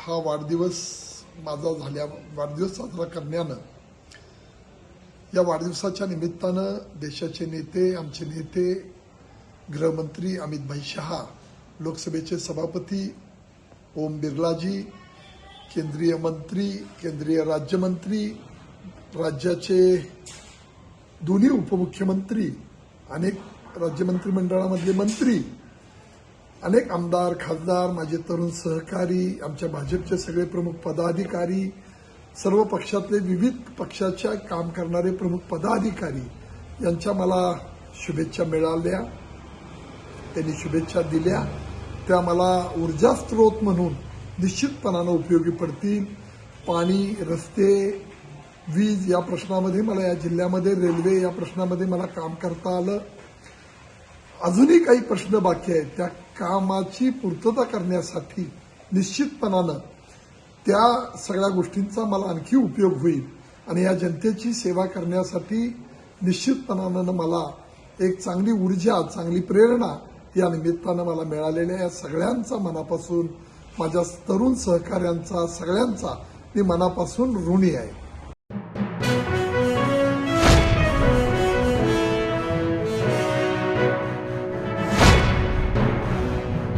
हा वाढदिवस माझा झाल्या वाढदिवस साजरा करण्यानं या वाढदिवसाच्या निमित्तानं देशाचे नेते आमचे नेते गृहमंत्री अमित भाई शहा लोकसभेचे सभापती ओम बिर्लाजी केंद्रीय मंत्री केंद्रीय राज्यमंत्री राज्याचे दोन्ही उपमुख्यमंत्री अनेक राज्यमंत्रिमंडळामधले मंत्री अनेक आमदार खासदार माझे तरुण सहकारी आमच्या भाजपचे सगळे प्रमुख पदाधिकारी सर्व पक्षातले विविध पक्षाच्या काम करणारे प्रमुख पदाधिकारी यांच्या मला शुभेच्छा मिळाल्या. त्यांनी शुभेच्छा दिल्या. त्या मला ऊर्जा स्रोत म्हणून निश्चितपणानं उपयोगी पडतील. पाणी रस्ते वीज या प्रश्नामध्ये मला या जिल्ह्यामध्ये रेल्वे या प्रश्नामध्ये मला काम करता आलं. अजूनही काही प्रश्न बाकी आहेत. त्या कामाची पूर्तता करण्यासाठी निश्चितपणानं त्या सगळ्या गोष्टींचा मला आणखी उपयोग होईल आणि या जनतेची सेवा करण्यासाठी निश्चितपणानं मला एक चांगली ऊर्जा चांगली प्रेरणा या निमित्तानं मला मिळालेल्या या सगळ्यांचा मनापासून माझ्या तरुण सहकाऱ्यांचा सगळ्यांचा मी मनापासून ऋणी आहे.